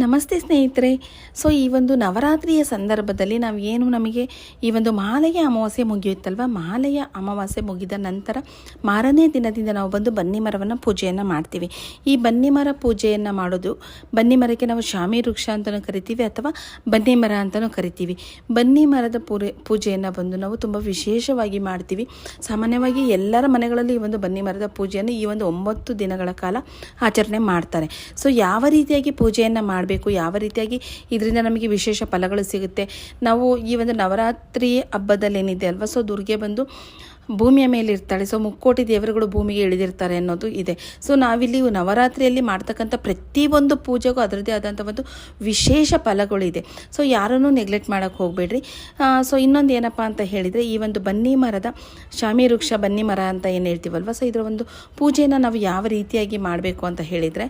ನಮಸ್ತೆ ಸ್ನೇಹಿತರೆ. ಸೊ ಈ ಒಂದು ನವರಾತ್ರಿಯ ಸಂದರ್ಭದಲ್ಲಿ ನಾವು ಏನು ನಮಗೆ ಈ ಒಂದು ಮಾಲೆಯ ಅಮಾವಾಸ್ಯೆ ಮುಗಿಯುತ್ತಲ್ವ? ಮಾಲೆಯ ಅಮಾವಾಸ್ಯೆ ಮುಗಿದ ನಂತರ ಮಾರನೇ ದಿನದಿಂದ ನಾವು ಬಂದು ಬನ್ನಿ ಮರವನ್ನು ಪೂಜೆಯನ್ನು ಮಾಡ್ತೀವಿ. ಈ ಬನ್ನಿ ಮರ ಪೂಜೆಯನ್ನು ಮಾಡೋದು ಬನ್ನಿ ಮರಕ್ಕೆ ನಾವು ಶಾಮಿ ವೃಕ್ಷ ಅಂತಲೂ ಕರಿತೀವಿ ಅಥವಾ ಬನ್ನಿ ಮರ ಅಂತಲೂ ಕರಿತೀವಿ. ಬನ್ನಿ ಮರದ ಪೂರೆ, ಪೂಜೆಯನ್ನು ಬಂದು ನಾವು ತುಂಬ ವಿಶೇಷವಾಗಿ ಮಾಡ್ತೀವಿ. ಸಾಮಾನ್ಯವಾಗಿ ಎಲ್ಲರ ಮನೆಗಳಲ್ಲಿ ಈ ಒಂದು ಬನ್ನಿ ಮರದ ಪೂಜೆಯನ್ನು ಈ ಒಂದು ಒಂಬತ್ತು ದಿನಗಳ ಕಾಲ ಆಚರಣೆ ಮಾಡ್ತಾರೆ. ಸೊ ಯಾವ ರೀತಿಯಾಗಿ ಪೂಜೆಯನ್ನು ಮಾಡಬೇಕು, ಯಾವ ರೀತಿಯಾಗಿ ಇದರಿಂದ ನಮಗೆ ವಿಶೇಷ ಫಲಗಳು ಸಿಗುತ್ತೆ. ನಾವು ಈ ಒಂದು ನವರಾತ್ರಿ ಹಬ್ಬದಲ್ಲಿ ಏನಿದೆ ಅಲ್ವಾ? ಸೊ ದುರ್ಗೆ ಬಂದು ಭೂಮಿಯ ಮೇಲೆ ಇರ್ತಾಳೆ. ಸೊ ಮುಕ್ಕೋಟಿ ದೇವರುಗಳು ಭೂಮಿಗೆ ಇಳಿದಿರ್ತಾರೆ ಅನ್ನೋದು ಇದೆ. ಸೊ ನಾವಿಲ್ಲಿ ನವರಾತ್ರಿಯಲ್ಲಿ ಮಾಡ್ತಕ್ಕಂಥ ಪ್ರತಿಯೊಂದು ಪೂಜೆಗೂ ಅದರದ್ದೇ ಆದಂಥ ಒಂದು ವಿಶೇಷ ಫಲಗಳಿದೆ. ಸೊ ಯಾರನ್ನೂ ನೆಗ್ಲೆಕ್ಟ್ ಮಾಡೋಕ್ಕೆ ಹೋಗಬೇಡ್ರಿ. ಸೊ ಇನ್ನೊಂದು ಏನಪ್ಪ ಅಂತ ಹೇಳಿದರೆ, ಈ ಒಂದು ಬನ್ನಿ ಮರದ, ಶಾಮಿ ವೃಕ್ಷ ಬನ್ನಿ ಮರ ಅಂತ ಏನು ಹೇಳ್ತೀವಲ್ವ? ಸೊ ಇದರ ಒಂದು ಪೂಜೆನ ನಾವು ಯಾವ ರೀತಿಯಾಗಿ ಮಾಡಬೇಕು ಅಂತ ಹೇಳಿದರೆ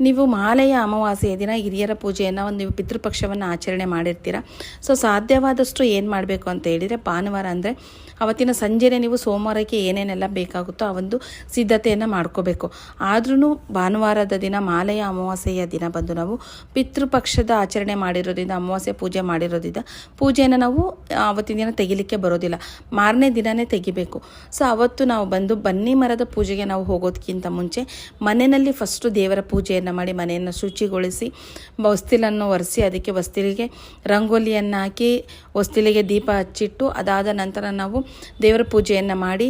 ನೀವು ಮಾಲೆಯ ಅಮಾವಾಸ್ಯೆಯ ದಿನ ಹಿರಿಯರ ಪೂಜೆಯನ್ನು ಒಂದು ನೀವು ಪಿತೃಪಕ್ಷವನ್ನು ಆಚರಣೆ ಮಾಡಿರ್ತೀರ. ಸೊ ಸಾಧ್ಯವಾದಷ್ಟು ಏನು ಮಾಡಬೇಕು ಅಂತ ಹೇಳಿದರೆ ಭಾನುವಾರ ಅಂದರೆ ಅವತ್ತಿನ ಸಂಜೆನೇ ನೀವು ಸೋಮವಾರಕ್ಕೆ ಏನೇನೆಲ್ಲ ಬೇಕಾಗುತ್ತೋ ಆ ಒಂದು ಸಿದ್ಧತೆಯನ್ನು ಮಾಡ್ಕೋಬೇಕು. ಆದ್ರೂ ಭಾನುವಾರದ ದಿನ ಮಾಲೆಯ ಅಮಾವಾಸ್ಯೆಯ ದಿನ ಬಂದು ನಾವು ಪಿತೃಪಕ್ಷದ ಆಚರಣೆ ಮಾಡಿರೋದ್ರಿಂದ, ಅಮಾವಾಸ್ಯೆ ಪೂಜೆ ಮಾಡಿರೋದ್ರಿಂದ ಪೂಜೆಯನ್ನು ನಾವು ಅವತ್ತಿನ ದಿನ ತೆಗಿಲಿಕ್ಕೆ ಬರೋದಿಲ್ಲ. ಮಾರನೇ ದಿನವೇ ತೆಗಿಬೇಕು. ಸೊ ಅವತ್ತು ನಾವು ಬಂದು ಬನ್ನಿ ಮರದ ಪೂಜೆಗೆ ನಾವು ಹೋಗೋದಕ್ಕಿಂತ ಮುಂಚೆ ಮನೆಯಲ್ಲಿ ಫಸ್ಟು ದೇವರ ಪೂಜೆಯನ್ನು ಮಾಡಿ ಮನೆಯನ್ನು ಶುಚಿಗೊಳಿಸಿ ಹೊಸ್ತಿಲನ್ನು ಒರೆಸಿ ಅದಕ್ಕೆ ಹೊಸ್ತಿಲಿಗೆ ರಂಗೋಲಿಯನ್ನು ಹಾಕಿ ಹೊಸ್ತಿಲಿಗೆ ದೀಪ ಹಚ್ಚಿಟ್ಟು ಅದಾದ ನಂತರ ನಾವು ದೇವರ ಪೂಜೆಯನ್ನು ಮಾಡಿ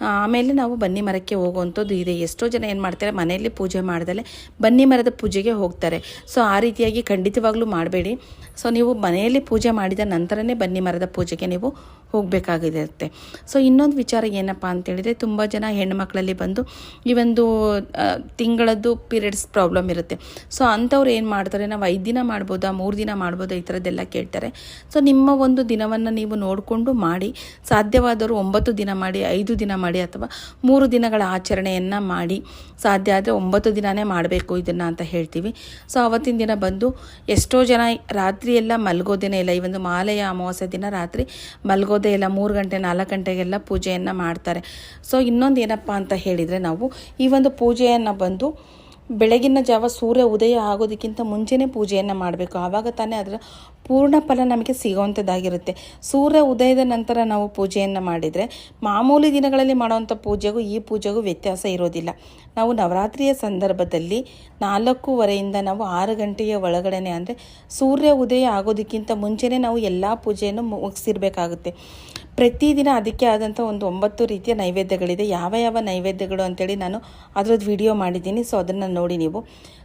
ಆಮೇಲೆ ನಾವು ಬನ್ನಿ ಮರಕ್ಕೆ ಹೋಗುವಂಥದ್ದು ಇದೆ. ಎಷ್ಟೋ ಜನ ಏನು ಮಾಡ್ತಾರೆ, ಮನೆಯಲ್ಲಿ ಪೂಜೆ ಮಾಡ್ದಲೆ ಬನ್ನಿ ಮರದ ಪೂಜೆಗೆ ಹೋಗ್ತಾರೆ. ಸೊ, ಆ ರೀತಿಯಾಗಿ ಖಂಡಿತವಾಗ್ಲೂ ಮಾಡಬೇಡಿ. ಸೊ, ನೀವು ಮನೆಯಲ್ಲಿ ಪೂಜೆ ಮಾಡಿದ ನಂತರನೇ ಬನ್ನಿ ಮರದ ಪೂಜೆಗೆ ನೀವು ಹೋಗಬೇಕಾಗಿರುತ್ತೆ. ಸೊ, ಇನ್ನೊಂದು ವಿಚಾರ ಏನಪ್ಪ ಅಂತೇಳಿದರೆ ತುಂಬ ಜನ ಹೆಣ್ಣುಮಕ್ಕಳಲ್ಲಿ ಬಂದು ಈ ಒಂದು ತಿಂಗಳದ್ದು ಪೀರಿಯಡ್ಸ್ ಪ್ರಾಬ್ಲಮ್ ಇರುತ್ತೆ. ಸೊ, ಅಂಥವ್ರು ಏನು ಮಾಡ್ತಾರೆ, ನಾವು ಐದು ದಿನ ಮಾಡ್ಬೋದಾ, ಮೂರು ದಿನ ಮಾಡ್ಬೋದಾ, ಈ ಥರದ್ದೆಲ್ಲ ಕೇಳ್ತಾರೆ. ಸೊ, ನಿಮ್ಮ ಒಂದು ದಿನವನ್ನು ನೀವು ನೋಡಿಕೊಂಡು ಮಾಡಿ, ಸಾಧ್ಯವಾದವರು ಒಂಬತ್ತು ದಿನ ಮಾಡಿ, ಐದು ದಿನ ಮಾಡಿ ಅಥವಾ ಮೂರು ದಿನಗಳ ಆಚರಣೆಯನ್ನು ಮಾಡಿ ಸಾಧ್ಯ ಆದರೆ ಒಂಬತ್ತು ದಿನವೇ ಮಾಡಬೇಕು ಇದನ್ನು ಅಂತ ಹೇಳ್ತೀವಿ. ಸೊ ಅವತ್ತಿನ ದಿನ ಬಂದು ಎಷ್ಟೋ ಜನ ರಾತ್ರಿ ಎಲ್ಲ ಮಲಗೋದೇನೇ ಇಲ್ಲ. ಈ ಒಂದು ಮಾಲೆಯ ಅಮಾವಾಸ್ಯೆ ದಿನ ರಾತ್ರಿ ಮಲಗೋದೇ ಇಲ್ಲ. ಮೂರು ಗಂಟೆ, ನಾಲ್ಕು ಗಂಟೆಗೆಲ್ಲ ಪೂಜೆಯನ್ನು ಮಾಡ್ತಾರೆ. ಸೊ ಇನ್ನೊಂದು ಏನಪ್ಪ ಅಂತ ಹೇಳಿದರೆ ನಾವು ಈ ಒಂದು ಪೂಜೆಯನ್ನು ಬಂದು ಬೆಳಗಿನ ಜಾವ ಸೂರ್ಯ ಉದಯ ಆಗೋದಕ್ಕಿಂತ ಮುಂಚೆನೇ ಪೂಜೆಯನ್ನು ಮಾಡಬೇಕು. ಆವಾಗ ತಾನೇ ಅದರ ಪೂರ್ಣ ಫಲ ನಮಗೆ ಸಿಗುವಂಥದ್ದಾಗಿರುತ್ತೆ ಸೂರ್ಯ ಉದಯದ ನಂತರ ನಾವು ಪೂಜೆಯನ್ನು ಮಾಡಿದರೆ ಮಾಮೂಲಿ ದಿನಗಳಲ್ಲಿ ಮಾಡುವಂಥ ಪೂಜೆಗೂ ಈ ಪೂಜೆಗೂ ವ್ಯತ್ಯಾಸ ಇರೋದಿಲ್ಲ. ನಾವು ನವರಾತ್ರಿಯ ಸಂದರ್ಭದಲ್ಲಿ ನಾಲ್ಕೂವರೆಯಿಂದ ನಾವು ಆರು ಗಂಟೆಯ ಒಳಗಡೆನೆ ಅಂದರೆ ಸೂರ್ಯ ಉದಯ ಆಗೋದಕ್ಕಿಂತ ಮುಂಚೆನೇ ನಾವು ಎಲ್ಲ ಪೂಜೆಯನ್ನು ಮುಗಿಸಿರ್ಬೇಕಾಗುತ್ತೆ. ಪ್ರತಿದಿನ ಅದಕ್ಕೆ ಆದಂಥ ಒಂದು ಒಂಬತ್ತು ರೀತಿಯ ನೈವೇದ್ಯಗಳಿದೆ. ಯಾವ ಯಾವ ನೈವೇದ್ಯಗಳು ಅಂತೇಳಿ ನಾನು ಅದ್ರದ್ದು ವಿಡಿಯೋ ಮಾಡಿದ್ದೀನಿ. ಸೊ ಅದನ್ನು ನೋಡಿ ನೀವು.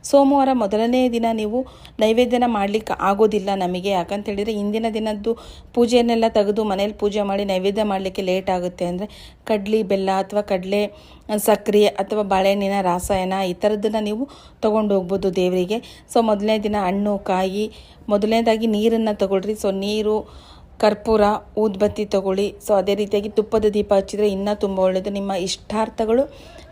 ಸೋಮವಾರ ಮೊದಲನೇ ದಿನ ನೀವು ನೈವೇದ್ಯನ ಮಾಡಲಿಕ್ಕೆ ಆಗೋದಿಲ್ಲ ನಮಗೆ. ಯಾಕಂತೇಳಿದರೆ ಇಂದಿನ ದಿನದ್ದು ಪೂಜೆಯನ್ನೆಲ್ಲ ತೆಗೆದು ಮನೇಲಿ ಪೂಜೆ ಮಾಡಿ ನೈವೇದ್ಯ ಮಾಡಲಿಕ್ಕೆ ಲೇಟ್ ಆಗುತ್ತೆ ಅಂದರೆ ಕಡ್ಲಿ, ಬೆಲ್ಲ ಅಥವಾ ಕಡಲೆ ಸಕ್ಕರೆ ಅಥವಾ ಬಾಳೆಹಣ್ಣಿನ ರಾಸಾಯನ ಈ ಥರದ್ದನ್ನು ನೀವು ತೊಗೊಂಡು ಹೋಗ್ಬೋದು ದೇವರಿಗೆ. ಸೊ ಮೊದಲನೇ ದಿನ ಹಣ್ಣು, ಕಾಯಿ, ಮೊದಲನೇದಾಗಿ ನೀರನ್ನು ತಗೊಳ್ರಿ. ಸೊ ನೀರು ಕರ್ಪೂರ, ಊದ್ಬತ್ತಿ ತಗೊಳ್ಳಿ. ಸೊ ಅದೇ ರೀತಿಯಾಗಿ ತುಪ್ಪದ ದೀಪ ಹಚ್ಚಿದರೆ ಇನ್ನೂ ತುಂಬ ಒಳ್ಳೆಯದು ನಿಮ್ಮ ಇಷ್ಟಾರ್ಥಗಳು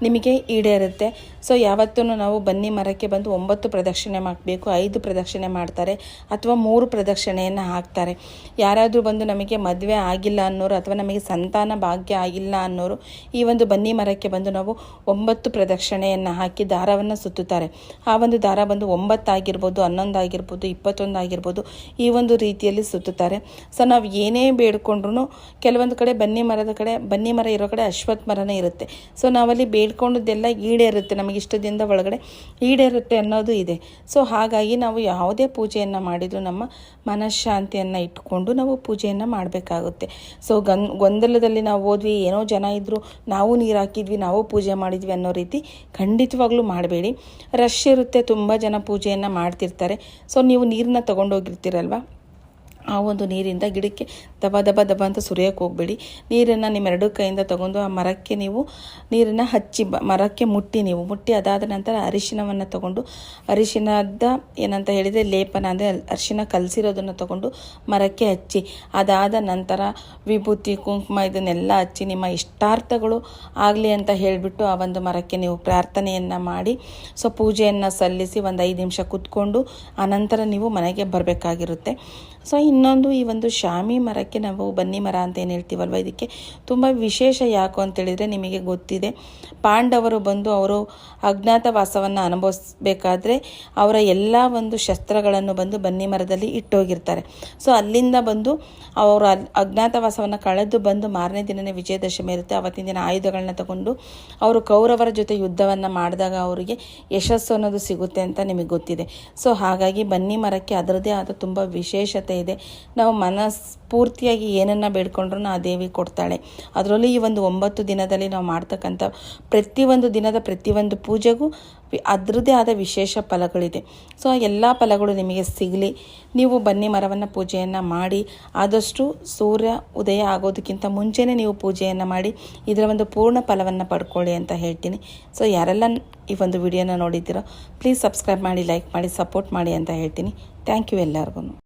ನಿಮಗೆ ಈಡೇರುತ್ತೆ. ಸೊ ಯಾವತ್ತೂ ನಾವು ಬನ್ನಿ ಮರಕ್ಕೆ ಬಂದು ಒಂಬತ್ತು ಪ್ರದಕ್ಷಿಣೆ ಹಾಕಬೇಕು ಐದು ಪ್ರದಕ್ಷಿಣೆ ಮಾಡ್ತಾರೆ ಅಥವಾ ಮೂರು ಪ್ರದಕ್ಷಿಣೆಯನ್ನು ಹಾಕ್ತಾರೆ. ಯಾರಾದರೂ ಬಂದು ನಮಗೆ ಮದುವೆ ಆಗಿಲ್ಲ ಅನ್ನೋರು ಅಥವಾ ನಮಗೆ ಸಂತಾನ ಭಾಗ್ಯ ಆಗಿಲ್ಲ ಅನ್ನೋರು ಈ ಒಂದು ಬನ್ನಿ ಮರಕ್ಕೆ ಬಂದು ನಾವು ಒಂಬತ್ತು ಪ್ರದಕ್ಷಿಣೆಯನ್ನು ಹಾಕಿ ದಾರವನ್ನು ಸುತ್ತುತ್ತಾರೆ. ಆ ಒಂದು ದಾರ ಬಂದು ಒಂಬತ್ತಾಗಿರ್ಬೋದು ಹನ್ನೊಂದು ಆಗಿರ್ಬೋದು ಇಪ್ಪತ್ತೊಂದು ಆಗಿರ್ಬೋದು ಈ ಒಂದು ರೀತಿಯಲ್ಲಿ ಸುತ್ತುತ್ತಾರೆ. ಸೊ ನಾವು ಏನೇ ಬೇಡ್ಕೊಂಡ್ರು ಕೆಲವೊಂದು ಕಡೆ ಬನ್ನಿ ಮರದ ಕಡೆ, ಬನ್ನಿ ಮರ ಇರೋ ಕಡೆ ಅಶ್ವತ್ಥ ಮರನೇ ಇರುತ್ತೆ. ಸೊ ನಾವಲ್ಲಿ ಬೇಡ್ಕೊಂಡದ್ದೆಲ್ಲ ಈಡೇರುತ್ತೆ, ನಮಗೆ ಇಷ್ಟದಿಂದ ಒಳಗಡೆ ಈಡೇರುತ್ತೆ ಅನ್ನೋದು ಇದೆ. ಸೊ ಹಾಗಾಗಿ ನಾವು ಯಾವುದೇ ಪೂಜೆಯನ್ನು ಮಾಡಿದರೂ ನಮ್ಮ ಮನಃಶಾಂತಿಯನ್ನು ಇಟ್ಕೊಂಡು ನಾವು ಪೂಜೆಯನ್ನು ಮಾಡಬೇಕಾಗುತ್ತೆ. ಸೊ ಗನ್, ಗೊಂದಲದಲ್ಲಿ ನಾವು ಹೋದ್ವಿ, ಏನೋ ಜನ ಇದ್ದರು ನಾವು ನೀರು ಹಾಕಿದ್ವಿ, ನಾವು ಪೂಜೆ ಮಾಡಿದ್ವಿ ಅನ್ನೋ ರೀತಿ ಖಂಡಿತವಾಗ್ಲೂ ಮಾಡಬೇಡಿ. ರಶ್ ಇರುತ್ತೆ, ತುಂಬ ಜನ ಪೂಜೆಯನ್ನು ಮಾಡ್ತಿರ್ತಾರೆ. ಸೊ ನೀವು ನೀರನ್ನ ತೊಗೊಂಡೋಗಿರ್ತೀರಲ್ವ? ಆ ಒಂದು ನೀರಿಂದ ಗಿಡಕ್ಕೆ ದಬ ದಬ ದಬ ಅಂತ ಸುರಿಯೋಕ್ಕೆ ಹೋಗಬೇಡಿ. ನೀರನ್ನು ನಿಮ್ಮ ಎರಡು ಕೈಯಿಂದ ತಗೊಂಡು ಆ ಮರಕ್ಕೆ ನೀವು ನೀರನ್ನು ಹಚ್ಚಿ ಮರಕ್ಕೆ ಮುಟ್ಟಿ ನೀವು. ಮುಟ್ಟಿ ಅದಾದ ನಂತರ ಅರಿಶಿನವನ್ನು ತಗೊಂಡು ಅರಿಶಿನದ ಏನಂತ ಹೇಳಿದರೆ ಲೇಪನ ಅಂದರೆ ಅರಿಶಿನ ಕಲಸಿರೋದನ್ನು ತಗೊಂಡು ಮರಕ್ಕೆ ಹಚ್ಚಿ. ಅದಾದ ನಂತರ ವಿಭೂತಿ, ಕುಂಕುಮ ಇದನ್ನೆಲ್ಲ ಹಚ್ಚಿ ನಿಮ್ಮ ಇಷ್ಟಾರ್ಥಗಳು ಆಗಲಿ ಅಂತ ಹೇಳಿಬಿಟ್ಟು ಆ ಒಂದು ಮರಕ್ಕೆ ನೀವು ಪ್ರಾರ್ಥನೆಯನ್ನು ಮಾಡಿ ಸೊ ಪೂಜೆಯನ್ನು ಸಲ್ಲಿಸಿ ಒಂದು ಐದು ನಿಮಿಷ ಕೂತ್ಕೊಂಡು ಆನಂತರ ನೀವು ಮನೆಗೆ ಬರಬೇಕಾಗಿರುತ್ತೆ. ಸೊ ಇನ್ನೊಂದು ಈ ಒಂದು ಶಾಮಿ ಮರಕ್ಕೆ ಮರಕ್ಕೆ ನಾವು ಬನ್ನಿ ಮರ ಅಂತ ಏನು ಹೇಳ್ತೀವಲ್ವ? ಇದಕ್ಕೆ ತುಂಬ ವಿಶೇಷ ಯಾಕು ಅಂತೇಳಿದರೆ ನಿಮಗೆ ಗೊತ್ತಿದೆ. ಪಾಂಡವರು ಬಂದು ಅವರು ಅಜ್ಞಾತವಾಸವನ್ನು ಅನುಭವಿಸ್ಬೇಕಾದ್ರೆ ಅವರ ಎಲ್ಲ ಒಂದು ಶಸ್ತ್ರಗಳನ್ನು ಬಂದು ಬನ್ನಿ ಮರದಲ್ಲಿ ಇಟ್ಟೋಗಿರ್ತಾರೆ. ಸೊ ಅಲ್ಲಿಂದ ಬಂದು ಅವರು ಅಜ್ಞಾತವಾಸವನ್ನು ಕಳೆದು ಬಂದು ಮಾರನೇ ದಿನನೇ ವಿಜಯದಶಮಿ ಇರುತ್ತೆ. ಅವತ್ತಿನ ದಿನ ಆಯುಧಗಳನ್ನ ತಗೊಂಡು ಅವರು ಕೌರವರ ಜೊತೆ ಯುದ್ಧವನ್ನು ಮಾಡಿದಾಗ ಅವರಿಗೆ ಯಶಸ್ಸು ಅನ್ನೋದು ಸಿಗುತ್ತೆ ಅಂತ ನಿಮಗೆ ಗೊತ್ತಿದೆ. ಸೊ ಹಾಗಾಗಿ ಬನ್ನಿ ಮರಕ್ಕೆ ಅದರದೇ ಆದ ತುಂಬ ವಿಶೇಷತೆ ಇದೆ. ನಾವು ಮನಸ್ಫೂರ್ತಿಯಾಗಿ ಏನನ್ನು ಬೇಡ್ಕೊಂಡ್ರೂ ಆ ದೇವಿ ಕೊಡ್ತಾಳೆ. ಅದರಲ್ಲಿ ಈ ಒಂದು ಒಂಬತ್ತು ದಿನದಲ್ಲಿ ನಾವು ಮಾಡ್ತಕ್ಕಂಥ ಪ್ರತಿಯೊಂದು ದಿನದ ಪ್ರತಿಯೊಂದು ಪೂಜೆಗೂ ಅದರದೇ ಅದರದ್ದೇ ಆದ ವಿಶೇಷ ಫಲಗಳಿದೆ. ಸೊ, ಆ ಎಲ್ಲ ಫಲಗಳು ನಿಮಗೆ ಸಿಗಲಿ. ನೀವು ಬನ್ನಿ ಮರವನ್ನು ಪೂಜೆಯನ್ನು ಮಾಡಿ. ಆದಷ್ಟು ಸೂರ್ಯ ಉದಯ ಆಗೋದಕ್ಕಿಂತ ಮುಂಚೆನೇ ನೀವು ಪೂಜೆಯನ್ನು ಮಾಡಿ. ಇದರ ಒಂದು ಪೂರ್ಣ ಫಲವನ್ನು ಪಡ್ಕೊಳ್ಳಿ ಅಂತ ಹೇಳ್ತೀನಿ. ಸೊ, ಯಾರೆಲ್ಲ ಈ ಒಂದು ವಿಡಿಯೋನ ನೋಡಿದ್ದೀರೋ ಪ್ಲೀಸ್ ಸಬ್ಸ್ಕ್ರೈಬ್ ಮಾಡಿ ಲೈಕ್ ಮಾಡಿ ಸಪೋರ್ಟ್ ಮಾಡಿ ಅಂತ ಹೇಳ್ತೀನಿ. ಥ್ಯಾಂಕ್ ಯು ಎಲ್ಲರಿಗೂ